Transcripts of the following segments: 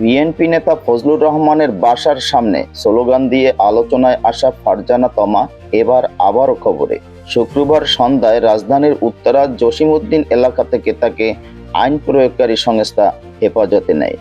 BNP নেতা ফজলুর রহমানের বাসার সামনে স্লোগান দিয়ে আলোচনায় আসা ফারজানা তমা এবার আবারও খবরে। শুক্রবার সন্ধ্যায় রাজধানীর উত্তরা জসিমউদ্দিন এলাকা থেকে তাকে আইন প্রয়োগকারী সংস্থা হেফাজতে নেয়।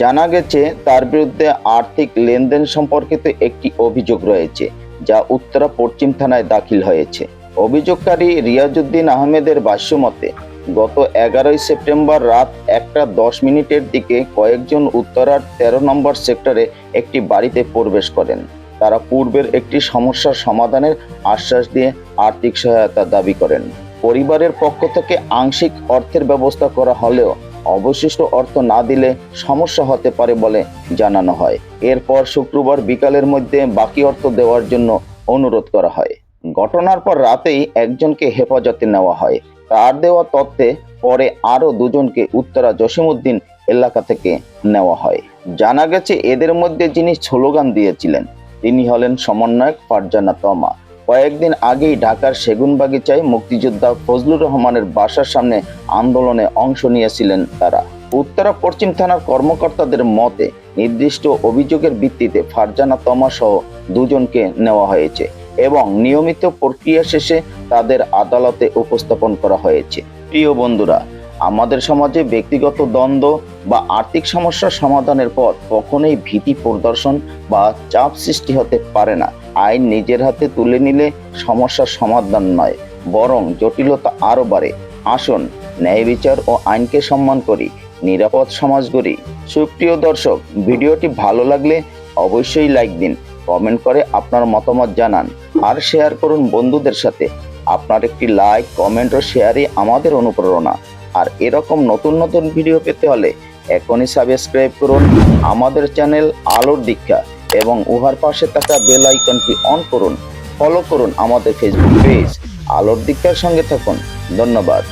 জানা গেছে, তার বিরুদ্ধে আর্থিক লেনদেন সম্পর্কিত একটি অভিযোগ রয়েছে, যা উত্তরা পশ্চিম থানায় দাখিল হয়েছে। অভিযোগকারী রিয়াজউদ্দিন আহমেদের ভাষ্যমতে গত এগারোই সেপ্টেম্বর রাত একটা দশ মিনিটের দিকে কয়েকজন উত্তরার তেরো নম্বর সেক্টরে একটি বাড়িতে প্রবেশ করেন। তারা পূর্বের একটি সমস্যার সমাধানের আশ্বাস দিয়ে আর্থিক সহায়তা দাবি করেন। পরিবারের পক্ষ থেকে আংশিক অর্থের ব্যবস্থা করা হলেও অবশিষ্ট অর্থ না দিলে সমস্যা হতে পারে বলে জানানো হয়। এরপর শুক্রবার বিকালের মধ্যে বাকি অর্থ দেওয়ার জন্য অনুরোধ করা হয়। ঘটনার পর রাতেই একজনকে হেফাজতে নেওয়া হয়। তার দেওয়া তথ্যে পরে আরও দুজনকে উত্তরা জসিমউদ্দিন এলাকা থেকে নেওয়া হয়। জানা গেছে এদের মধ্যে যিনি স্লোগান দিয়েছিলেন, তিনি হলেন সমন্বয়ক ফারজানা তমা কয়েকদিন আগেই ঢাকার সেগুনবাগিচায় মুক্তিযোদ্ধা ফজলুর রহমানের বাসার সামনে আন্দোলনে অংশ নিয়েছিলেন তারা। উত্তরা পশ্চিম থানার কর্মকর্তাদের মতে, নির্দিষ্ট অভিযোগের ভিত্তিতে ফারজানা তমা সহ দুজনকে নেওয়া হয়েছে এবং নিয়মিত প্রক্রিয়া শেষে তাদের আদালতে উপস্থাপন করা হয়েছে। প্রিয় বন্ধুরা, আমাদের সমাজে ব্যক্তিগত দ্বন্দ্ব বা আর্থিক সমস্যার সমাধানের পর কখনোই ভীতি প্রদর্শন বা চাপ সৃষ্টি হতে পারে না। আইন নিজের হাতে তুলে নিলে সমস্যার সমাধান নয়, বরং জটিলতা আরও বাড়ে। আসুন, ন্যায় বিচার ও আইনকে সম্মান করি, নিরাপদ সমাজ গড়ি। সুপ্রিয় দর্শক, ভিডিওটি ভালো লাগলে অবশ্যই লাইক দিন, কমেন্ট করে আপনার মতামত জানান, আর শেয়ার করুন বন্ধুদের সাথে। আপনার একটি লাইক কমেন্ট ও শেয়ারই আমাদের অনুপ্রেরণা। আর এরকম নতুন নতুন ভিডিও পেতে হলে এখনই সাবস্ক্রাইব করুন আমাদের চ্যানেল আলোর দীক্ষা এবং উহার পাশে থাকা বেল আইকনটি অন করুন। ফলো করুন আমাদের ফেসবুক পেজ আলোর দীক্ষার সঙ্গে থাকুন। ধন্যবাদ।